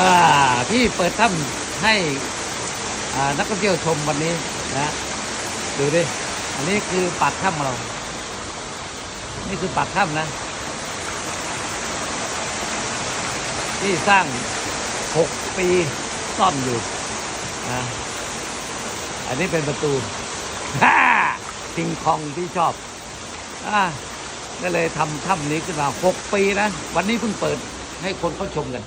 อ่าพี่เปิดถ้ำให้นักท่องเที่ยวชมวันนี้นะดูดิอันนี้คือปากถ้ำเรา นี่คือปากถ้ำนะ ที่สร้างหกปีซ่อมอยู่นะอันนี้เป็นประตูฮ่าคิงคองที่ชอบอ่าก็เลยทำถ้ำนี้ขึ้นมาหกปีนะ วันนี้เพิ่งเปิดให้คนเขาชมกัน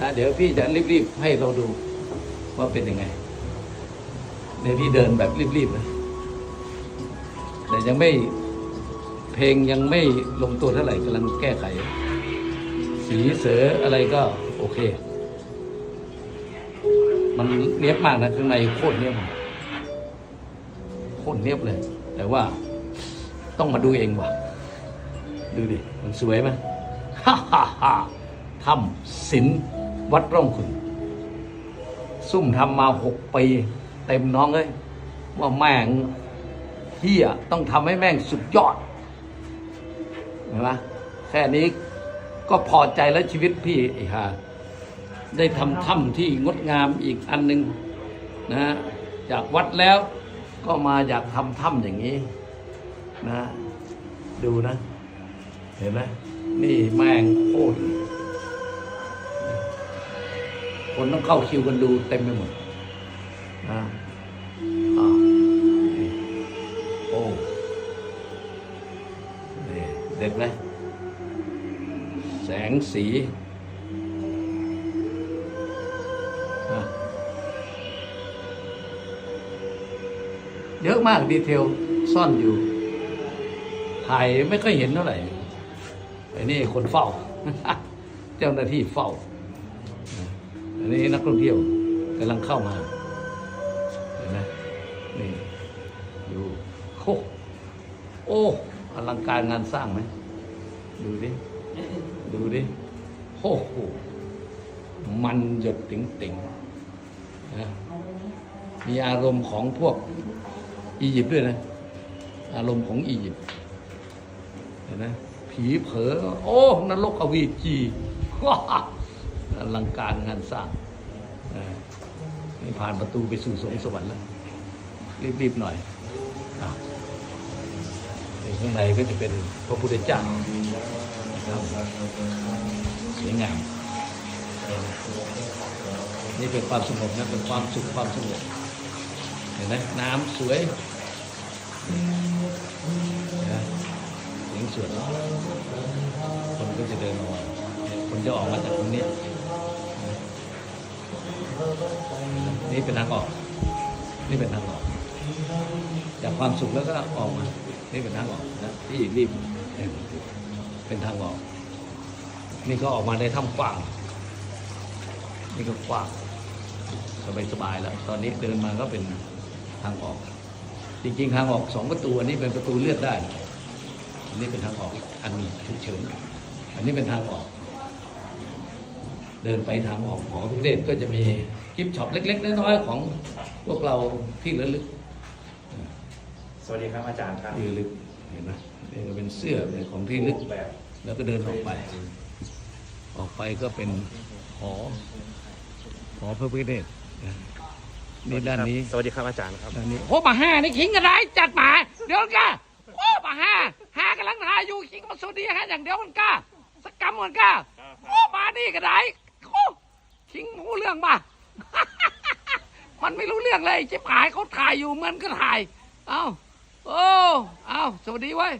นะเดี๋ยวพี่จะรีบๆให้เราดูว่าเป็นยังไงเดี๋ยวพี่เดินแบบรีบๆนะแต่ยังไม่เพลงยังไม่ลงตัวเท่าไหร่กำลังแก้ไข สีเสืออะไรก็โอเค มันเนียบมากนะข้างในโคตรเนียบโคตรเนียบเลย แต่ว่าต้องมาดูเองว่ะ ดูดิ มันสวยไหมฮ่าฮ่าฮ่าทำศิลป์ วัดร่องขุนซุ่มทำมาหกปีเต็มน้องเลยว่าแม่งเฮียต้องทำให้แม่งสุดยอดเห็นไหมแค่นี้ก็พอใจแล้วชีวิตพี่ไอ้ห่าได้ทำถ้ำที่งดงามอีกอันหนึ่งนะฮะจากวัดแล้วก็มาอยากทำถ้ำอย่างนี้นะ ดูนะ เห็นไหมนี่แม่งโคตร คนต้องเข้าคิวกันดูเต็มไปหมดนะอ่านี่โอ้นี่เด็ดไหมแสงสีอะเยอะมากดีเทลซ่อนอยู่ ถ่ายไม่ค่อยเห็นเท่าไหร่ไอ้นี่คนเฝ้า เจ้าหน้าที่เฝ้า อันนี้นักท่องเที่ยวกำลังเข้ามา เห็นไหมนี่อยู่โอ้โอ้อลังการงานสร้างไหมดูดิ ดูดิโอ้โหมันหยดติ๋งติ๋งๆนะมีอารมณ์ของพวกอียิปต์ด้วยนะ อารมณ์ของอียิปต์เห็นไหมผีเผลอโอ้นรกอวีจีว้า อลังการงานสร้างนี่ผ่านประตูไปสู่สวงสวรรค์แล้ว รีบๆหน่อยอะนี่ข้างในก็จะเป็นพระพุทธเจ้าครับสวยงาม นี่เป็นความสงบนะเป็นความสุขความสงบเห็นไหมน้ำสวยนะเสียงสวดคนก็จะเดินออกมาคนจะออกมาจากตรงนี้ นี่เป็นทางออก นี่เป็นทางออก จากความสุขแล้วก็ออกมา นี่เป็นทางออกนะที่รีบเนี่ยเป็นทางออก นี่ก็ออกมาได้ถ้ำกว้าง นี่ก็กว้างสบายสบายแล้ว ตอนนี้เดินมาก็เป็นทางออก จริงๆ ทางออกสองประตู อันนี้เป็นประตูเลือดได้ อันนี้เป็นทางออกอันนี้ฉุกเฉินอันนี้เป็นทางออก เดินไปทางออกของทุกเดชก็จะมีกิฟต์ช็อปเล็ก ๆ น้อยๆของพวกเราที่ระลึกสวัสดีครับอาจารย์ครับที่ระลึกเห็นไหมนี่ก็เป็นเสื้อเป็นของที่ระลึกแบบแล้วก็เดินออกไป ออกไปก็เป็นหอหอพระพิฆเนศนะนี่ด้านนี้ สวัสดีครับอาจารย์ครับด้านนี้โอ้มาห้านี่ขิงกันไรจัดหมาเดี๋ยวกันกะโอ้มาห้าห้ากำลังหาอยู่ขิงมาสุดีฮะอย่างเดียวกันกะสกกรรมกันกะโอ้มานี่กันไริงรู้เรื่องป่ะ มันไม่รู้เรื่องเลยจิบหายเขาถ่ายอยู่มันก็ถ่าย เอ้าโอ้ เอ้าสวัสดีเว้ย